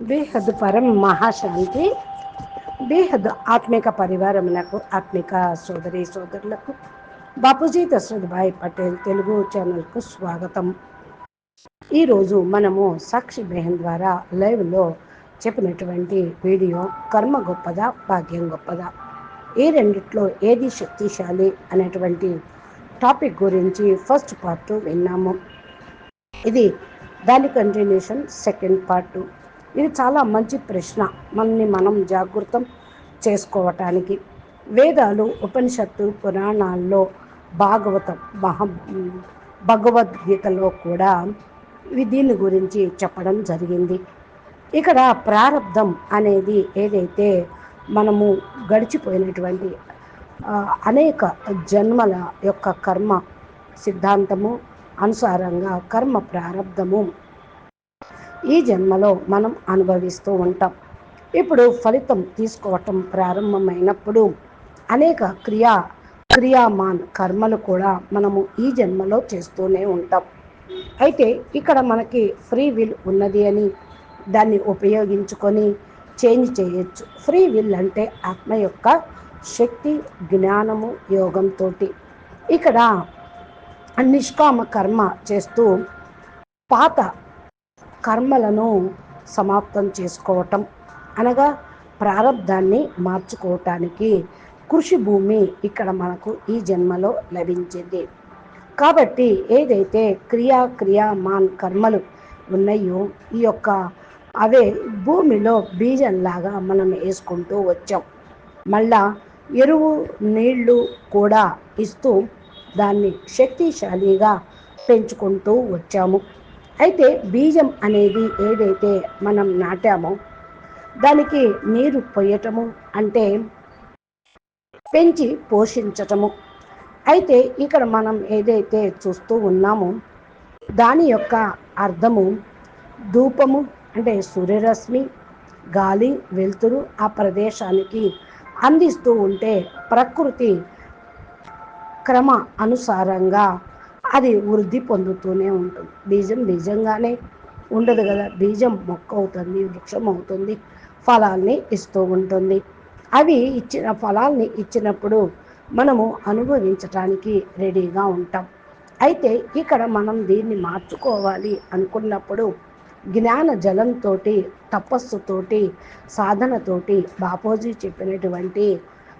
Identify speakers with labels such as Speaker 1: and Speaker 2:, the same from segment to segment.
Speaker 1: బేహద్ పరం మహాశాంతి బేహద్ ఆత్మిక పరివారమునకు ఆత్మిక సోదరి సోదరులకు బాపూజీ దశరథ్ భాయ్ పటేల్ తెలుగు ఛానల్కు స్వాగతం. ఈరోజు మనము సాక్షి బెహన్ ద్వారా లైవ్లో చెప్పినటువంటి వీడియో కర్మ గొప్పదా భాగ్యం గొప్పదా? ఈ రెండిట్లో ఏది శక్తిశాలి అనేటువంటి టాపిక్ గురించి ఫస్ట్ పార్ట్ విన్నాము. ఇది దాని కంటిన్యూషన్ సెకండ్ పార్ట్ ఇది చాలా మంచి ప్రశ్న. మనని మనం జాగృతం చేసుకోవటానికి. వేదాలు ఉపనిషత్తు పురాణాల్లో భాగవతం మహా భగవద్గీతలో కూడా దీని గురించి చెప్పడం జరిగింది. ఇక్కడ ప్రారంధం అనేది ఏదైతే మనము గడిచిపోయినటువంటి అనేక జన్మల యొక్క కర్మ సిద్ధాంతము అనుసారంగా కర్మ ప్రారంధము ఈ జన్మలో మనం అనుభవిస్తూ ఉంటాం. ఇప్పుడు ఫలితం తీసుకోవటం ప్రారంభమైనప్పుడు అనేక క్రియా క్రియామాన్ కర్మలు కూడా మనము ఈ జన్మలో చేస్తూనే ఉంటాం. అయితే ఇక్కడ మనకి ఫ్రీ విల్ ఉన్నది అని దాన్ని ఉపయోగించుకొని చేంజ్ చేయొచ్చు. ఫ్రీ విల్ అంటే ఆత్మ యొక్క శక్తి జ్ఞానము యోగంతో ఇక్కడ నిష్కామ కర్మ చేస్తూ పాత కర్మలను సమాప్తం చేసుకోవటం. అనగా ప్రారంధాన్ని మార్చుకోవటానికి కృషి భూమి ఇక్కడ మనకు ఈ జన్మలో లభించింది. కాబట్టి ఏదైతే క్రియా మాన్ కర్మలు ఉన్నాయో ఈ యొక్క అవే భూమిలో బీజంలాగా మనం వేసుకుంటూ వచ్చాం. మళ్ళా ఎరువు నీళ్ళు కూడా ఇస్తూ దాన్ని శక్తిశాలిగా పెంచుకుంటూ వచ్చాము. అయితే బీజం అనేది ఏదైతే మనం నాటామో దానికి నీరు పోయటము అంటే పెంచి పోషించటము. అయితే ఇక్కడ మనం ఏదైతే చూస్తూ ఉన్నామో దాని యొక్క అర్థము ధూపము అంటే సూర్యరశ్మి గాలి వెలుతురు ఆ ప్రదేశానికి అందిస్తూ ఉంటే ప్రకృతి క్రమ అనుసారంగా అది వృద్ధి పొందుతూనే ఉంటుంది. బీజం బీజంగానే ఉండదు కదా. బీజం మొక్క అవుతుంది వృక్షం అవుతుంది ఫలాల్ని ఇస్తూ ఉంటుంది. అవి ఇచ్చిన ఫలాల్ని ఇచ్చినప్పుడు మనము అనుభవించటానికి రెడీగా ఉంటాం. అయితే ఇక్కడ మనం దీన్ని మార్చుకోవాలి అనుకున్నప్పుడు జ్ఞాన జలంతో తపస్సుతోటి సాధనతోటి బాపోజీ చెప్పినటువంటి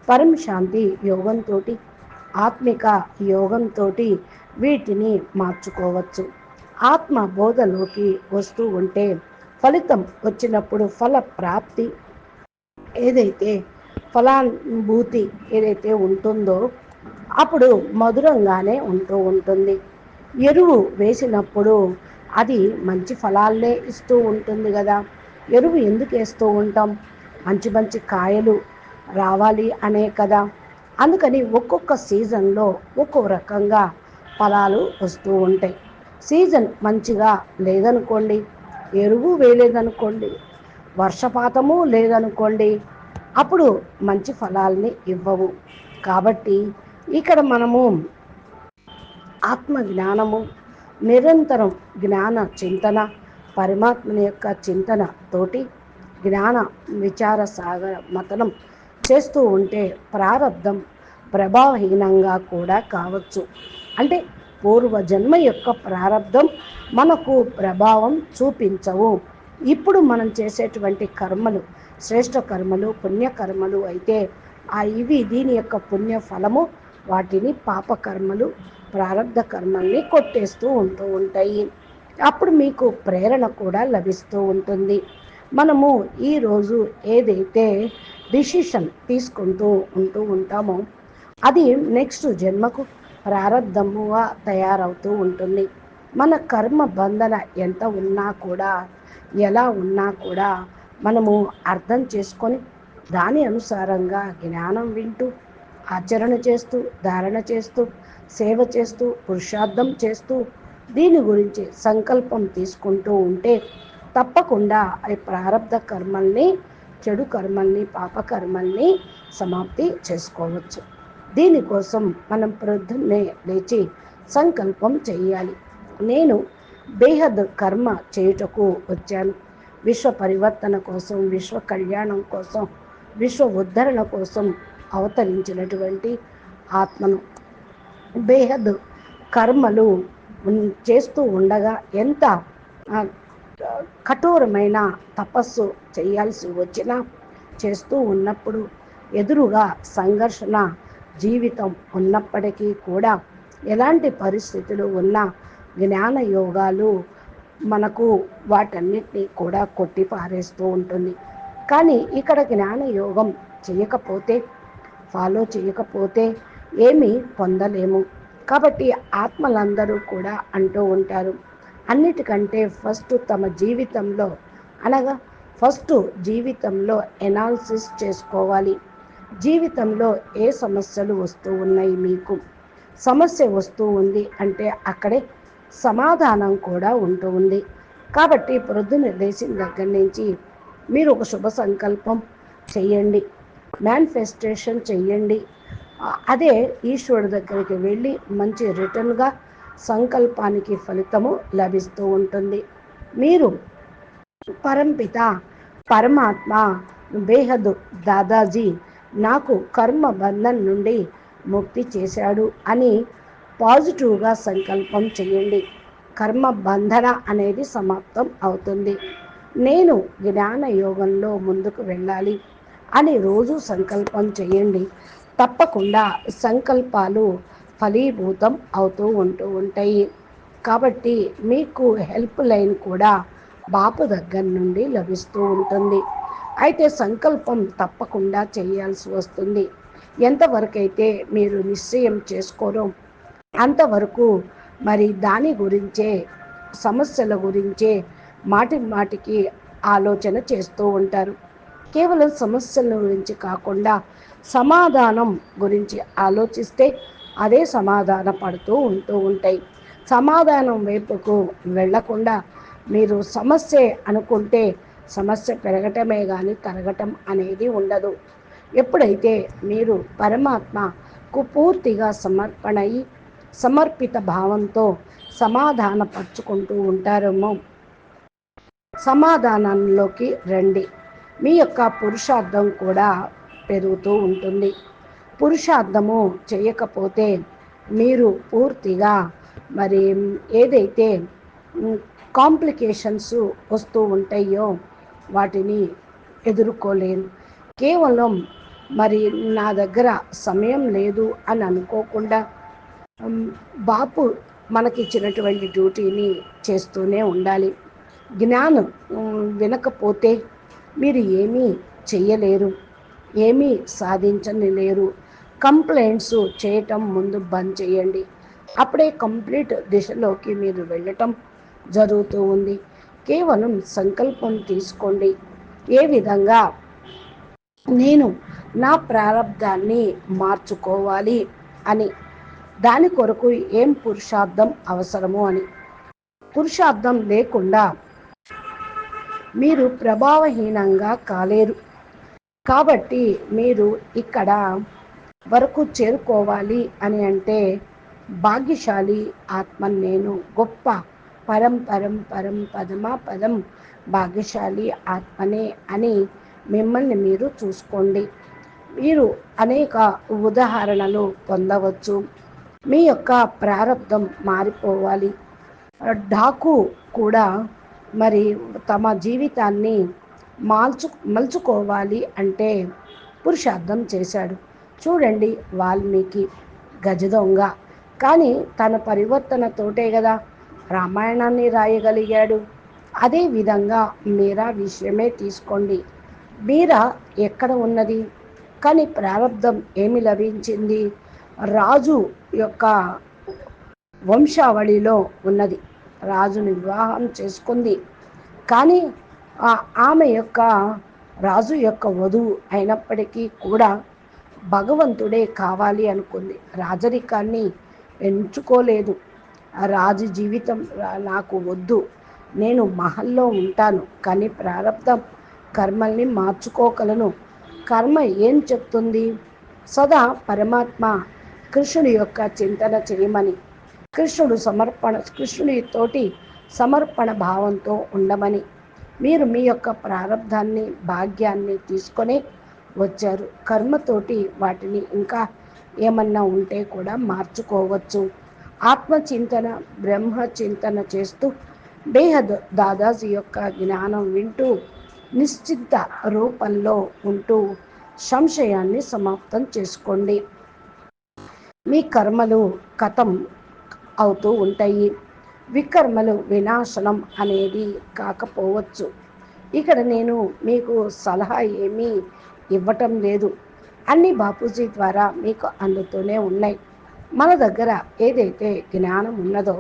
Speaker 1: పరం శాంతి యోగంతో ఆత్మిక యోగంతో వీటిని మార్చుకోవచ్చు. ఆత్మ బోధలోకి వస్తూ ఉంటే ఫలితం వచ్చినప్పుడు ఫల ప్రాప్తి ఏదైతే ఫలానుభూతి ఏదైతే ఉంటుందో అప్పుడు మధురంగానే ఉంటూ ఉంటుంది. ఎరువు వేసినప్పుడు అది మంచి ఫలాలనే ఇస్తూ ఉంటుంది కదా. ఎరువు ఎందుకు వేస్తూ ఉంటాం? మంచి మంచి కాయలు రావాలి అనే కదా. అందుకని ఒక్కొక్క సీజన్లో ఒక్కో రకంగా ఫలాలు వస్తూ ఉంటాయి. సీజన్ మంచిగా లేదనుకోండి ఎరువు వేయలేదనుకోండి వర్షపాతము లేదనుకోండి అప్పుడు మంచి ఫలాల్ని ఇవ్వవు. కాబట్టి ఇక్కడ మనము ఆత్మ జ్ఞానము నిరంతరం జ్ఞాన చింతన పరమాత్మని యొక్క చింతన తోటి జ్ఞాన విచార సాగర మతనం చేస్తూ ఉంటే ప్రారంధం ప్రభావహీనంగా కూడా కావచ్చు. అంటే పూర్వజన్మ యొక్క ప్రారంధం మనకు ప్రభావం చూపించవు. ఇప్పుడు మనం చేసేటువంటి కర్మలు శ్రేష్ఠ కర్మలు పుణ్యకర్మలు అయితే ఆ ఇవి దీని యొక్క పుణ్య ఫలము వాటిని పాపకర్మలు ప్రారంధ కర్మల్ని కొట్టేస్తూ ఉంటూ ఉంటాయి. అప్పుడు మీకు ప్రేరణ కూడా లభిస్తూ ఉంటుంది. మనము ఈరోజు ఏదైతే డిసిషన్ తీసుకుంటూ ఉంటూ ఉంటామో అది నెక్స్ట్ జన్మకు ప్రారంధముగా తయారవుతూ ఉంటుంది. మన కర్మ బంధన ఎంత ఉన్నా కూడా ఎలా ఉన్నా కూడా మనము అర్థం చేసుకొని దాని అనుసారంగా జ్ఞానం వింటూ ఆచరణ చేస్తూ ధారణ చేస్తూ సేవ చేస్తూ పురుషార్థం చేస్తూ దీని గురించి సంకల్పం తీసుకుంటూ ఉంటే తప్పకుండా అవి ప్రారంధ కర్మల్ని చెడు కర్మల్ని పాపకర్మల్ని సమాప్తి చేసుకోవచ్చు. దీనికోసం మనం ప్రొద్దున్నే లేచి సంకల్పం చేయాలి నేను బేహద్ కర్మ చేయుటకు వచ్చాను. విశ్వ పరివర్తన కోసం విశ్వ కళ్యాణం కోసం విశ్వ ఉద్ధరణ కోసం అవతరించినటువంటి ఆత్మను. బేహద్ కర్మలు చేస్తూ ఉండగా ఎంత కఠోరమైన తపస్సు చేయాల్సి వచ్చినా చేస్తూ ఉన్నప్పుడు ఎదురుగా సంఘర్షణ జీవితం ఉన్నప్పటికీ కూడా ఎలాంటి పరిస్థితులు ఉన్నా జ్ఞాన యోగాలు మనకు వాటన్నిటినీ కూడా కొట్టి పారేస్తూ ఉంటుంది. కానీ ఇక్కడ జ్ఞాన యోగం చేయకపోతే ఫాలో చేయకపోతే ఏమీ పొందలేము. కాబట్టి ఆత్మలందరూ కూడా అంటూ ఉంటారు. అన్నిటికంటే ఫస్ట్ తమ జీవితంలో అనగా ఫస్ట్ జీవితంలో ఎనాలిసిస్ చేసుకోవాలి. జీవితంలో ఏ సమస్యలు వస్తూ ఉన్నాయి మీకు? సమస్య వస్తూ ఉంది అంటే అక్కడే సమాధానం కూడా ఉంటూ ఉంది. కాబట్టి ప్రొద్దున లేచిన దగ్గర నుంచి మీరు ఒక శుభ సంకల్పం చేయండి మేనిఫెస్టేషన్ చేయండి అదే ఈశ్వరుడు దగ్గరికి వెళ్ళి మంచి రిటర్న్గా సంకల్పానికి ఫలితము లభిస్తూ ఉంటుంది. మీరు పరంపిత పరమాత్మ బేహద్ దాదాజీ నాకు కర్మ బంధం నుండి ముక్తి చేశాడు అని పాజిటివ్గా సంకల్పం చేయండి. కర్మ బంధన అనేది సమాప్తం అవుతుంది. నేను జ్ఞాన యోగంలో ముందుకు వెళ్ళాలి అని రోజు సంకల్పం చేయండి. తప్పకుండా సంకల్పాలు ఫలీభూతం అవుతూ ఉంటూ ఉంటాయి. కాబట్టి మీకు హెల్ప్ లైన్ కూడా బాపు దగ్గర నుండి లభిస్తూ ఉంటుంది. అయితే సంకల్పం తప్పకుండా చేయాల్సి వస్తుంది. ఎంతవరకైతే మీరు నిశ్చయం చేసుకోరో అంతవరకు మరి దాని గురించే సమస్యల గురించే మాటి మాటికి ఆలోచన చేస్తూ ఉంటారు. కేవలం సమస్యల గురించి కాకుండా సమాధానం గురించి ఆలోచిస్తే అదే సమాధాన పడుతూ ఉంటూ ఉంటాయి. సమాధానం వైపుకు వెళ్ళకుండా మీరు సమస్య అనుకుంటే సమస్య పెరగటమే కానీ తరగటం అనేది ఉండదు. ఎప్పుడైతే మీరు పరమాత్మకు పూర్తిగా సమర్పణయి సమర్పిత భావంతో సమాధానపరుచుకుంటూ ఉంటారేమో? సమాధానంలోకి రండి. మీ యొక్క పురుషార్థం కూడా పెరుగుతూ ఉంటుంది. పురుషార్థము చేయకపోతే మీరు పూర్తిగా మరి ఏదైతే కాంప్లికేషన్స్ వస్తూ ఉంటాయో వాటిని ఎదుర్కోలేను. కేవలం మరి నా దగ్గర సమయం లేదు అని అనుకోకుండా బాపు మనకిచ్చినటువంటి డ్యూటీని చేస్తూనే ఉండాలి. జ్ఞానం వినకపోతే మీరు ఏమీ చెయ్యలేరు ఏమీ సాధించని లేరు. కంప్లైంట్స్ చేయటం ముందు బంద్ చేయండి. అప్పుడే కంప్లీట్ దిశలోకి మీరు వెళ్ళటం జరుగుతూ ఉంది. కేవలం సంకల్పం తీసుకోండి. ఏ విధంగా? నేను నా ప్రారంధాన్ని మార్చుకోవాలి అని. దాని కొరకు ఏం పురుషార్థం అవసరము అని. పురుషార్థం లేకుండా మీరు ప్రభావహీనంగా కాలేరు. కాబట్టి మీరు ఇక్కడ వరకు చేరుకోవాలి అని అంటే భాగ్యశాలి ఆత్మ నేను గొప్ప పరం పరం పరం పదమా పదం భాగ్యశాలి ఆత్మనే అని మిమ్మల్ని మీరు చూసుకోండి. మీరు అనేక ఉదాహరణలు పొందవచ్చు. మీ యొక్క ప్రారంధం మారిపోవాలి. డాకు కూడా మరి తమ జీవితాన్ని మాల్చు మలుచుకోవాలి అంటే పురుషార్థం చేశాడు. చూడండి వాల్మీకి గజదొంగ. కానీ తన పరివర్తనతోటే కదా. రామాయణాన్ని రాయగలిగాడు. అదే విధంగా మీరా విషయమే తీసుకోండి. మీరా ఎక్కడ ఉన్నది? కానీ ప్రారంధం ఏమి లభించింది? రాజు యొక్క వంశావళిలో ఉన్నది. రాజుని వివాహం చేసుకుంది. కానీ ఆమె యొక్క రాజు యొక్క వధువు అయినప్పటికీ కూడా భగవంతుడే కావాలి అనుకుంది. రాజరికాన్ని ఎంచుకోలేదు. రాజు జీవితం నాకు వద్దు. నేను మహల్లో ఉంటాను కానీ ప్రారంధం కర్మల్ని మార్చుకోగలను. కర్మ ఏం చెప్తుంది? సదా పరమాత్మ కృష్ణుడి యొక్క చింతన చేయమని కృష్ణుడు సమర్పణ కృష్ణుడి తోటి సమర్పణ భావంతో ఉండమని మీరు మీ యొక్క ప్రారంధాన్ని భాగ్యాన్ని తీసుకొని వచ్చారు. కర్మతోటి వాటిని ఇంకా ఏమన్నా ఉంటే కూడా మార్చుకోవచ్చు. ఆత్మచింతన బ్రహ్మ చింతన చేస్తూ బేహద్ దాదాజీ యొక్క జ్ఞానం వింటూ నిశ్చిత రూపంలో ఉంటూ సంశయాన్ని సమాప్తం చేసుకోండి. మీ కర్మలు కథం అవుతూ ఉంటాయి. వికర్మలు వినాశనం అనేది కాకపోవచ్చు. ఇక్కడ నేను మీకు సలహా ఏమీ ఇవ్వటం లేదు. అన్ని బాపూజీ ద్వారా మీకు అందుతూనే ఉన్నాయి. మన దగ్గర ఏదైతే జ్ఞానం ఉన్నదో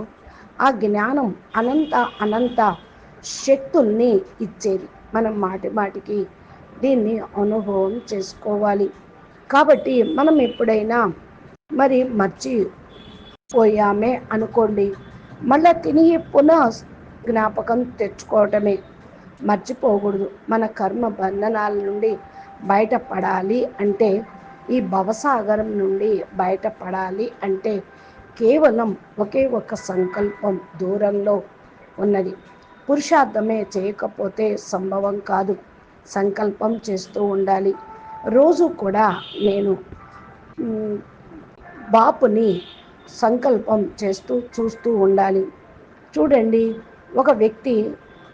Speaker 1: ఆ జ్ఞానం అనంత అనంత శక్తుల్ని ఇచ్చేది. మనం మాటి మాటికి దీన్ని అనుభవం చేసుకోవాలి. కాబట్టి మనం ఎప్పుడైనా మరి మర్చిపోయామే అనుకోండి. మళ్ళా తిరిగి పునః జ్ఞాపకం తెచ్చుకోవటమే. మర్చిపోకూడదు. మన కర్మ బంధనాల నుండి బయటపడాలి అంటే ఈ భవసాగరం నుండి బయటపడాలి అంటే కేవలం ఒకే ఒక సంకల్పం దూరంలో ఉన్నది. పురుషార్థమే చేయకపోతే సంభవం కాదు. సంకల్పం చేస్తూ ఉండాలి. రోజు కూడా నేను బాపుని సంకల్పం చేస్తూ చూస్తూ ఉండాలి. చూడండి ఒక వ్యక్తి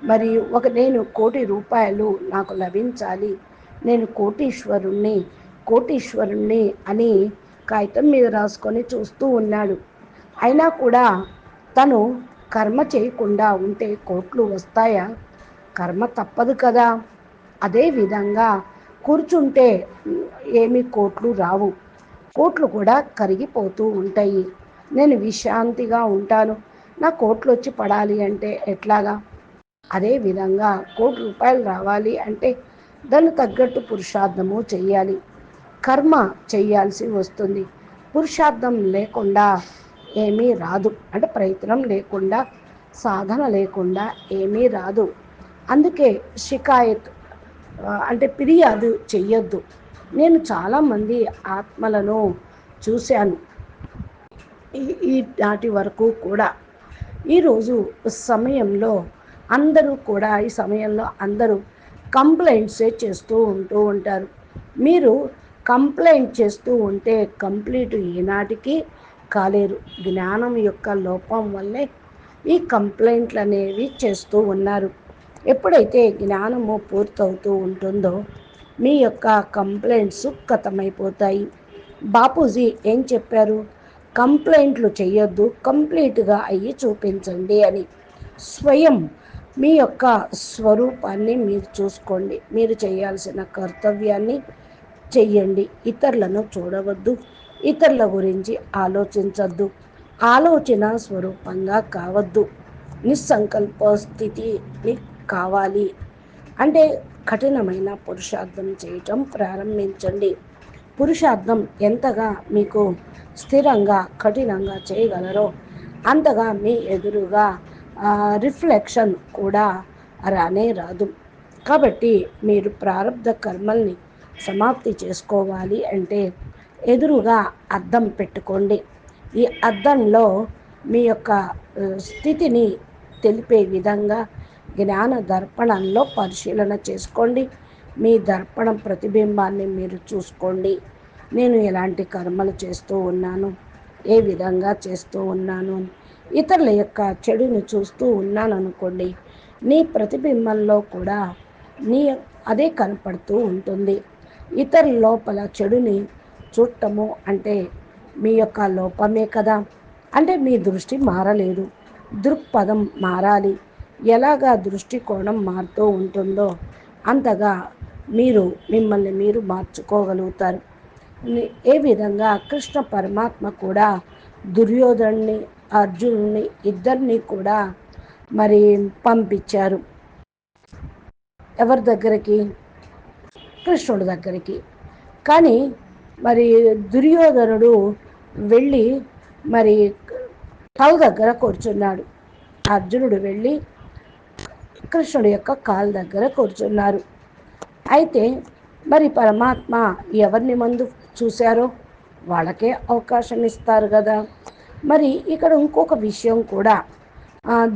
Speaker 1: మరి ఒక నేను కోటి రూపాయలు నాకు లభించాలి. నేను కోటీశ్వరుణ్ణి కోటీశ్వరుణ్ణి అని కాగితం మీద రాసుకొని చూస్తూ ఉన్నాడు. అయినా కూడా తను కర్మ చేయకుండా ఉంటే కోట్లు వస్తాయా? కర్మ తప్పదు కదా. అదే విధంగా కూర్చుంటే ఏమి కోట్లు రావు. కోట్లు కూడా కరిగిపోతూ ఉంటాయి. నేను విశ్రాంతిగా ఉంటాను. నా కోట్లు వచ్చి పడాలి అంటే ఎట్లాగా? అదే విధంగా కోటి రూపాయలు రావాలి అంటే దాన్ని తగ్గట్టు పురుషార్థము చేయాలి కర్మ చేయాల్సి వస్తుంది. పురుషార్థం లేకుండా ఏమీ రాదు. అంటే ప్రయత్నం లేకుండా సాధన లేకుండా ఏమీ రాదు. అందుకే షికాయత్ అంటే ఫిర్యాదు చెయ్యొద్దు. నేను చాలామంది ఆత్మలను చూశాను. ఈ నాటి వరకు కూడా. ఈరోజు సమయంలో అందరూ కూడా ఈ సమయంలో అందరూ కంప్లైంట్సే చేస్తూ ఉంటూ ఉంటారు. మీరు కంప్లైంట్ చేస్తూ ఉంటే కంప్లీట్ ఈనాటికి కాలేరు. జ్ఞానం యొక్క లోపం వల్లే ఈ కంప్లైంట్లు అనేవి చేస్తూ ఉన్నారు. ఎప్పుడైతే జ్ఞానము పూర్తవుతూ ఉంటుందో మీ యొక్క కంప్లైంట్స్ ఖతమైపోతాయి బాపూజీ ఏం చెప్పారు? కంప్లైంట్లు చేయొద్దు కంప్లీట్గా అయ్యి చూపించండి అని. స్వయం మీ యొక్క స్వరూపాన్ని మీరు చూసుకోండి. మీరు చేయాల్సిన కర్తవ్యాన్ని చెయ్యండి. ఇతరులను చూడవద్దు. ఇతరుల గురించి ఆలోచించద్దు. ఆలోచన స్వరూపంగా కావద్దు. నిస్సంకల్ప స్థితిని కావాలి. అంటే కఠినమైన పురుషార్థం చేయటం ప్రారంభించండి. పురుషార్థం ఎంతగా మీకు స్థిరంగా కఠినంగా చేయగలరో అంతగా మీ ఎదురుగా రిఫ్లెక్షన్ కూడా రానే రాదు. కాబట్టి మీరు ప్రారంభ కర్మల్ని సమాప్తి చేసుకోవాలి అంటే ఎదురుగా అద్దం పెట్టుకోండి. ఈ అద్దంలో మీ యొక్క స్థితిని తెలిపే విధంగా జ్ఞాన దర్పణంలో పరిశీలన చేసుకోండి. మీ దర్పణం ప్రతిబింబాన్ని మీరు చూసుకోండి. నేను ఎలాంటి కర్మలు చేస్తూ ఉన్నాను ఏ విధంగా చేస్తూ ఉన్నాను ఇతరుల యొక్క చెడుని చూస్తూ ఉన్నాను అనుకోండి నీ ప్రతిబింబంలో కూడా నీ అదే కనపడుతూ ఉంటుంది. ఇతరుల లోపల చెడుని చూడటము అంటే మీ యొక్క లోపమే కదా. అంటే మీ దృష్టి మారలేదు. దృక్పథం మారాలి. ఎలాగా దృష్టికోణం మారుతూ ఉంటుందో అంతగా మీరు మిమ్మల్ని మీరు మార్చుకోగలుగుతారు. ఏ విధంగా కృష్ణ పరమాత్మ కూడా దుర్యోధన్ని అర్జునుని ఇద్దరిని కూడా మరి పంపించారు. ఎవరి దగ్గరికి? కృష్ణుడి దగ్గరికి. కానీ మరి దుర్యోధనుడు వెళ్ళి మరి కాలు దగ్గర కూర్చున్నాడు. అర్జునుడు వెళ్ళి కృష్ణుడి యొక్క కాలు దగ్గర కూర్చున్నారు. అయితే మరి పరమాత్మ ఎవరిని మందు చూశారో? వాళ్ళకే అవకాశం ఇస్తారు కదా. మరి ఇక్కడ ఇంకొక విషయం కూడా.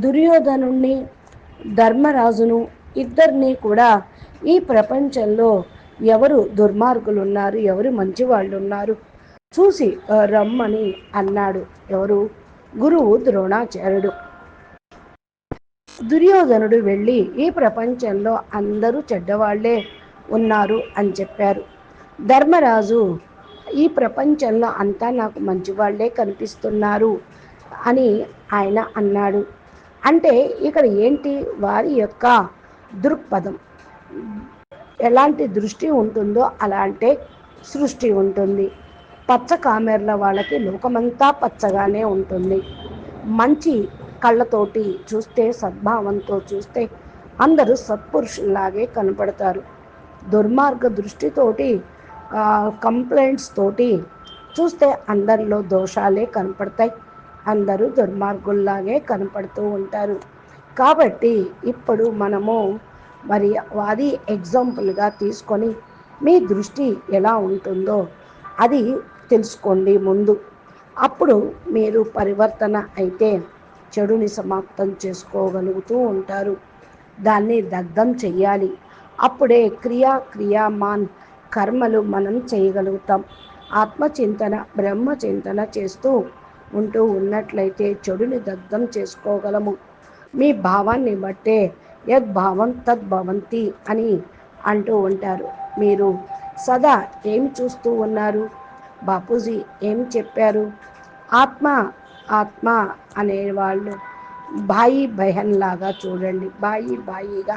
Speaker 1: దుర్యోధనుణ్ణి ధర్మరాజును ఇద్దరిని కూడా ఈ ప్రపంచంలో ఎవరు దుర్మార్గులు ఉన్నారు ఎవరు మంచి వాళ్ళు ఉన్నారు చూసి రమ్మని అన్నాడు. ఎవరు? గురువు ద్రోణాచార్యుడు. దుర్యోధనుడు వెళ్ళి ఈ ప్రపంచంలో అందరూ చెడ్డవాళ్ళే ఉన్నారు అని చెప్పారు. ధర్మరాజు ఈ ప్రపంచంలో అంతా నాకు మంచివాళ్ళే కనిపిస్తున్నారు అని ఆయన అన్నాడు. అంటే ఇక్కడ ఏంటి? వారి యొక్క దృక్పథం. ఎలాంటి దృష్టి ఉంటుందో అలాంటి సృష్టి ఉంటుంది. పచ్చ కామెర్ల వాళ్ళకి లోకమంతా పచ్చగానే ఉంటుంది. మంచి కళ్ళతోటి చూస్తే సద్భావంతో చూస్తే అందరూ సత్పురుషుల్లాగే కనపడతారు. దుర్మార్గ దృష్టితోటి కంప్లైంట్స్ తోటి చూస్తే అందరిలో దోషాలే కనపడతాయి. అందరూ దుర్మార్గుల్లాగే కనపడుతూ ఉంటారు. కాబట్టి ఇప్పుడు మనము మరి అది ఎగ్జాంపుల్గా తీసుకొని మీ దృష్టి ఎలా ఉంటుందో అది తెలుసుకోండి ముందు. అప్పుడు మీరు పరివర్తన అయితే చెడుని సమాప్తం చేసుకోగలుగుతూ ఉంటారు. దాన్ని దగ్ధం చెయ్యాలి. అప్పుడే క్రియా క్రియామాన్ కర్మలు మనం చేయగలుగుతాం. ఆత్మచింతన బ్రహ్మచింతన చేస్తూ ఉంటూ ఉన్నట్లయితే చెడుని దగ్ధం చేసుకోగలము. మీ భావాన్ని బట్టే యద్భావం తద్భవంతి అని అంటూ ఉంటారు. మీరు సదా ఏం చూస్తూ ఉన్నారు? బాపూజీ ఏం చెప్పారు? ఆత్మ ఆత్మ అనేవాళ్ళు బాయి బహన్ లాగా చూడండి బాయి బాయిగా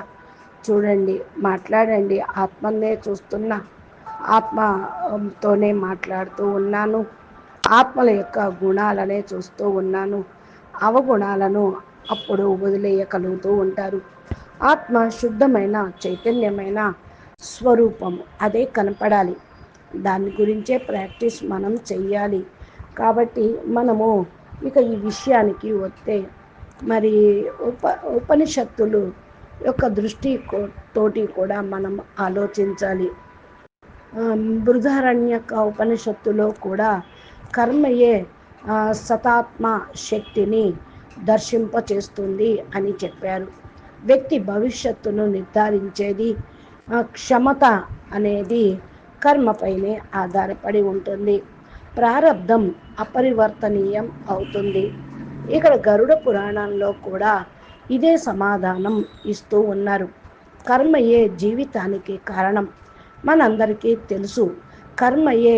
Speaker 1: చూడండి మాట్లాడండి. ఆత్మనే చూస్తున్నా ఆత్మతోనే మాట్లాడుతూ ఉన్నాను. ఆత్మల యొక్క గుణాలనే చూస్తూ ఉన్నాను. అవగుణాలను అప్పుడు వదిలేయగలుగుతూ ఉంటారు. ఆత్మ శుద్ధమైన చైతన్యమైన స్వరూపం. అదే కనపడాలి. దాని గురించే ప్రాక్టీస్ మనం చెయ్యాలి. కాబట్టి మనము ఇక ఈ విషయానికి వస్తే మరి ఉప ఉపనిషత్తులు యొక్క దృష్టి కో- తోటి కూడా మనం ఆలోచించాలి. బృధారణ్యక ఉపనిషత్తులో కూడా కర్మయే సతాత్మ శక్తిని దర్శింపచేస్తుంది అని చెప్పారు. వ్యక్తి భవిష్యత్తును నిర్ధారించేది క్షమత అనేది కర్మపైనే ఆధారపడి ఉంటుంది. ప్రారంధం అపరివర్తనీయం అవుతుంది. ఇక్కడ గరుడ పురాణంలో కూడా ఇదే సమాధానం ఇస్తూ ఉన్నారు. కర్మయే జీవితానికి కారణం? మనందరికీ తెలుసు. కర్మయే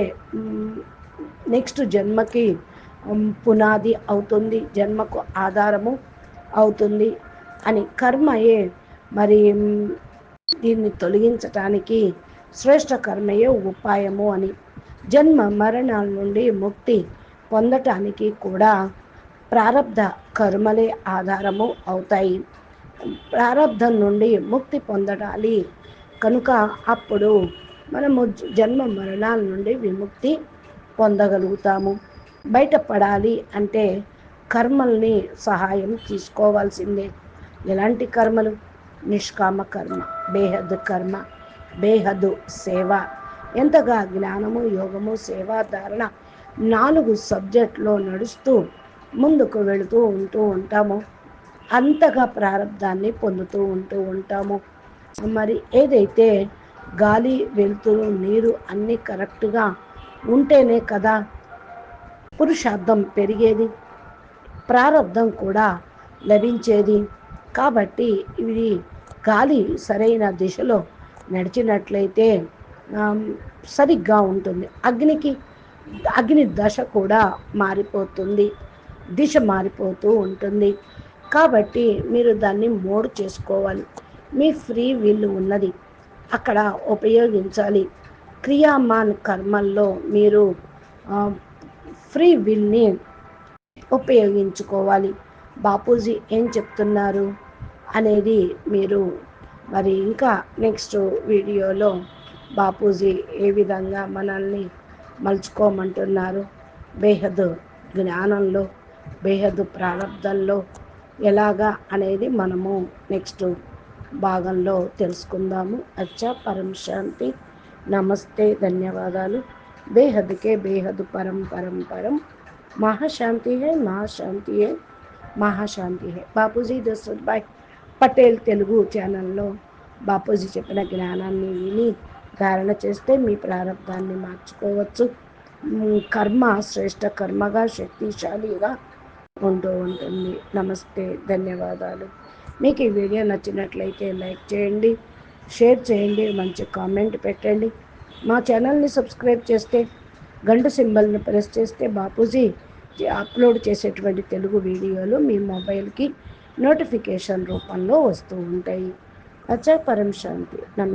Speaker 1: నెక్స్ట్ జన్మకి పునాది అవుతుంది జన్మకు ఆధారము అవుతుంది. అని కర్మయే మరి దీన్ని తొలగించటానికి శ్రేష్ట కర్మయే ఉపాయము అని. జన్మ మరణాల నుండి ముక్తి పొందటానికి కూడా ప్రారబ్ధ కర్మలే ఆధారము అవుతాయి. ప్రారంధం నుండి ముక్తి పొందడాలి కనుక అప్పుడు మనము జన్మ మరణాల నుండి విముక్తి పొందగలుగుతాము. బయటపడాలి అంటే కర్మల్ని సహాయం తీసుకోవాల్సిందే. ఎలాంటి కర్మలు? నిష్కామ కర్మ బేహద్దు కర్మ బేహద్దు సేవ. ఎంతగా జ్ఞానము యోగము సేవాధారణ నాలుగు సబ్జెక్ట్లో నడుస్తూ ముందుకు వెళుతూ ఉంటూ ఉంటాము. అంతగా ప్రారంధాన్ని పొందుతూ ఉంటూ ఉంటాము. మరి ఏదైతే గాలి వెలుతురు నీరు అన్నీ కరెక్ట్గా ఉంటేనే కదా పురుషార్థం పెరిగేది? ప్రారంధం కూడా లభించేది? కాబట్టి ఇది గాలి సరైన దిశలో నడిచినట్లయితే సరిగ్గా ఉంటుంది. అగ్నికి అగ్ని దశ కూడా మారిపోతుంది. దిశ మారిపోతూ ఉంటుంది. కాబట్టి మీరు దాన్ని మోడ్ చేసుకోవాలి. మీ ఫ్రీ విల్ ఉన్నది. అక్కడ ఉపయోగించాలి. క్రియామాన్ కర్మల్లో మీరు ఫ్రీ విల్ని ఉపయోగించుకోవాలి. బాపూజీ ఏం చెప్తున్నారు అనేది మీరు మరి ఇంకా నెక్స్ట్ వీడియోలో బాపూజీ ఏ విధంగా మనల్ని మలుచుకోమంటున్నారు. బేహద్ జ్ఞానంలో బేహద్ ప్రారంధంలో ఎలాగా అనేది మనము నెక్స్ట్ భాగంలో తెలుసుకుందాము. అచ్చా పరం శాంతి. నమస్తే ధన్యవాదాలు. బేహద్కే బేహద్ పరం పరం పరం. మహాశాంతి హే మహాశాంతి హే. మహాశాంతి హే. బాపూజీ దశరథ్ భాయ్ పటేల్ తెలుగు ఛానల్లో బాపూజీ చెప్పిన జ్ఞానాన్ని విని ధారణ చేస్తే మీ ప్రారంభాన్ని మార్చుకోవచ్చు. కర్మ శ్రేష్ట కర్మగా శక్తిశాలిగా ఉంటూ ఉంటుంది. నమస్తే ధన్యవాదాలు. మీకు ఈ వీడియో నచ్చినట్లయితే లైక్ చేయండి షేర్ చేయండి మంచి కామెంట్ పెట్టండి. మా ఛానల్ని సబ్స్క్రైబ్ చేస్తే గంట సింబల్ని ప్రెస్ చేస్తే బాపూజీ అప్లోడ్ చేసేటువంటి తెలుగు వీడియోలు మీ మొబైల్కి నోటిఫికేషన్ రూపంలో వస్తూ ఉంటాయి. అచ్చా పరం శాంతి. నమస్తే